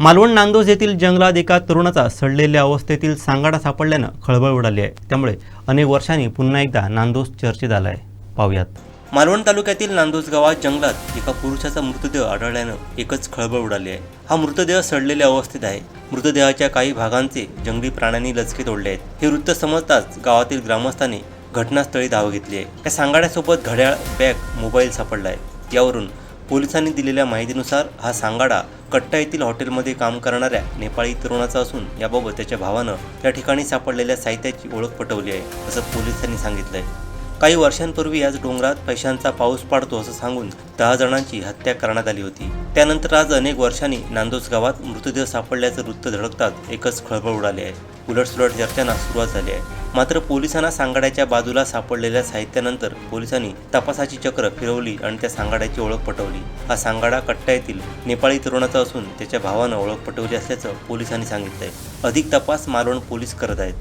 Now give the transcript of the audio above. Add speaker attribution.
Speaker 1: मालवण नांदोज येथील जंगलात एका तरुणाचा सडलेल्या अवस्थेतील सांगाडा सापडल्यानं खळबळ उडाली आहे. त्यामुळे अनेक वर्षांनी पुन्हा एकदा नांदोज चर्चेत आला आहे पाहुयात. मालवण तालुक्यातील नांदोज गावात जंगलात एका पुरुषाचा मृतदेह आढळल्यानं एकच खळबळ उडाली आहे. हा मृतदेह सडलेल्या अवस्थेत आहे. मृतदेहाच्या काही भागांचे जंगली प्राण्यांनी लचके तोडले आहेत. हे वृत्त समजताच गावातील ग्रामस्थांनी घटनास्थळी धाव घेतली आहे. या सांगाड्यासोबत घड्याळ बॅग मोबाईल सापडला आहे. यावरून पोलिसांनी दिलेल्या माहितीनुसार हा सांगाडा कट्टा येथील हॉटेलमध्ये काम करणाऱ्या नेपाळी तरुणाचा असून याबाबत त्याच्या भावानं त्या ठिकाणी सापडलेल्या साहित्याची ओळख पटवली आहे असं पोलिसांनी सांगितलंय. काही वर्षांपूर्वी याच डोंगरात पैशांचा पाऊस पाडतो असं सांगून दहा जणांची हत्या करण्यात आली होती. त्यानंतर आज अनेक वर्षांनी नांदोस गावात मृतदेह सापडल्याचं वृत्त धडकताच एकच खळबळ उडाली आहे. उलटसुलट चर्चांना सुरुवात झाली आहे. मात्र पोलिसांना सांगाड्याच्या बाजूला सापडलेल्या साहित्यानंतर पोलिसांनी तपासाची चक्र फिरवली आणि त्या सांगाड्याची ओळख पटवली. हा सांगाडा कट्टा येथील नेपाळी तरुणाचा असून त्याच्या भावानं ओळख पटवली असल्याचं पोलिसांनी सांगितलंय. अधिक तपास मालवण पोलीस करत आहेत.